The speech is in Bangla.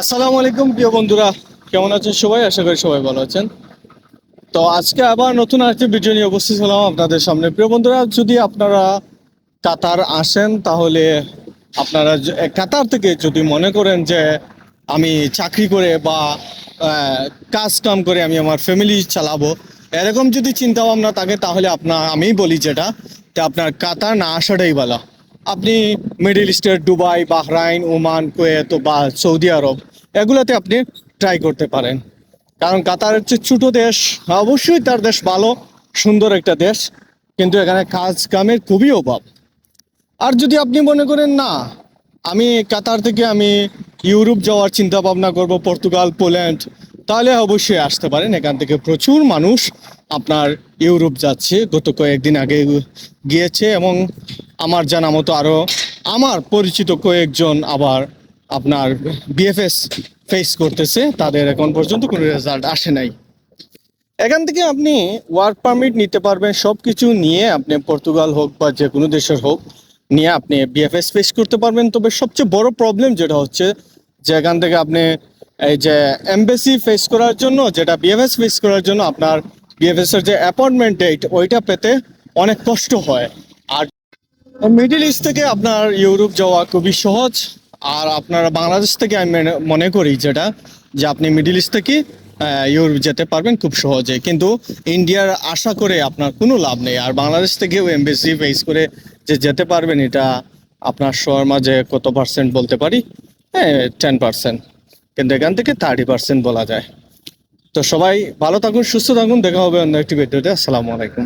আসসালামু আলাইকুম, প্রিয় বন্ধুরা। কেমন আছেন সবাই? আশা করি সবাই ভালো আছেন। তো আজকে আবার নতুন আরেকটি ভিডিও নিয়ে উপস্থিত হলাম আপনাদের সামনে। প্রিয় বন্ধুরা, যদি আপনারা কাতার আসেন, তাহলে আপনারা কাতার থেকে যদি মনে করেন যে আমি চাকরি করে বা কাজ কাম করে আমি আমার ফ্যামিলি চালাবো, এরকম যদি চিন্তা ভাবনা থাকে, তাহলে আপনার আমি বলি যেটা, যে আপনার কাতার না আসাটাই ভালো আপনি মিডিল ইস্টের দুবাই, বাহরাইন, ওমান, কুয়েত বা সৌদি আরব, এগুলোতে আপনি ট্রাই করতে পারেন। কারণ কাতার হচ্ছে ছোটো দেশ অবশ্যই তার দেশ ভালো, সুন্দর একটা দেশ, কিন্তু এখানে কাজ কামের খুবই অভাব। আর যদি আপনি মনে করেন না, আমি কাতার থেকে আমি ইউরোপ যাওয়ার চিন্তা ভাবনা করব, পর্তুগাল, পোল্যান্ড, তাহলে অবশ্যই আসতে পারেন। এখান থেকে প্রচুর মানুষ আপনার ইউরোপ যাচ্ছে, গত কয়েকদিন আগে গিয়েছে এবং আমার জানা মতো আরও আমার পরিচিত কয়েকজন আবার আপনার বিএফএস ফেস করতেছে, তাদের এখন পর্যন্ত কোনো রেজাল্ট আসে নাই। এখান থেকে আপনি ওয়ার্ক পারমিট নিতে পারবেন সব কিছু নিয়ে আপনি পর্তুগাল হোক বা যে কোনো দেশের হোক নিয়ে আপনি বিএফএস ফেস করতে পারবেন। তবে সবচেয়ে বড় প্রবলেম যেটা হচ্ছে যে এখান থেকে আপনি এই যে এমবেসি ফেস করার জন্য, যেটা বিএফএস ফেস করার জন্য আপনার বিএফএস এর যে অ্যাপয়েন্টমেন্ট ডেট ওইটা পেতে অনেক কষ্ট হয়। আর মিডিল ইস্ট থেকে আপনার ইউরোপ যাওয়া খুবই সহজ। আর আপনার বাংলাদেশ থেকে আমি মেনে- করি যেটা, যে আপনি মিডিল ইস্ট থেকে ইউরোপ যেতে পারবেন খুব সহজে। কিন্তু ইন্ডিয়ার আশা করে আপনার কোনো লাভ নেই। আর বাংলাদেশ থেকেও এমবেসি ফেস করে যে যেতে পারবেন, এটা আপনার শোয়ার মাঝে কত পার্সেন্ট বলতে পারি? হ্যাঁ টেন পার্সেন্ট কিন্তু এখান থেকে থার্টি পার্সেন্ট বলা যায়। তো সবাই ভালো থাকুন সুস্থ থাকুন দেখা হবে অন্য একটি ভিডিওতে আসসালামু আলাইকুম।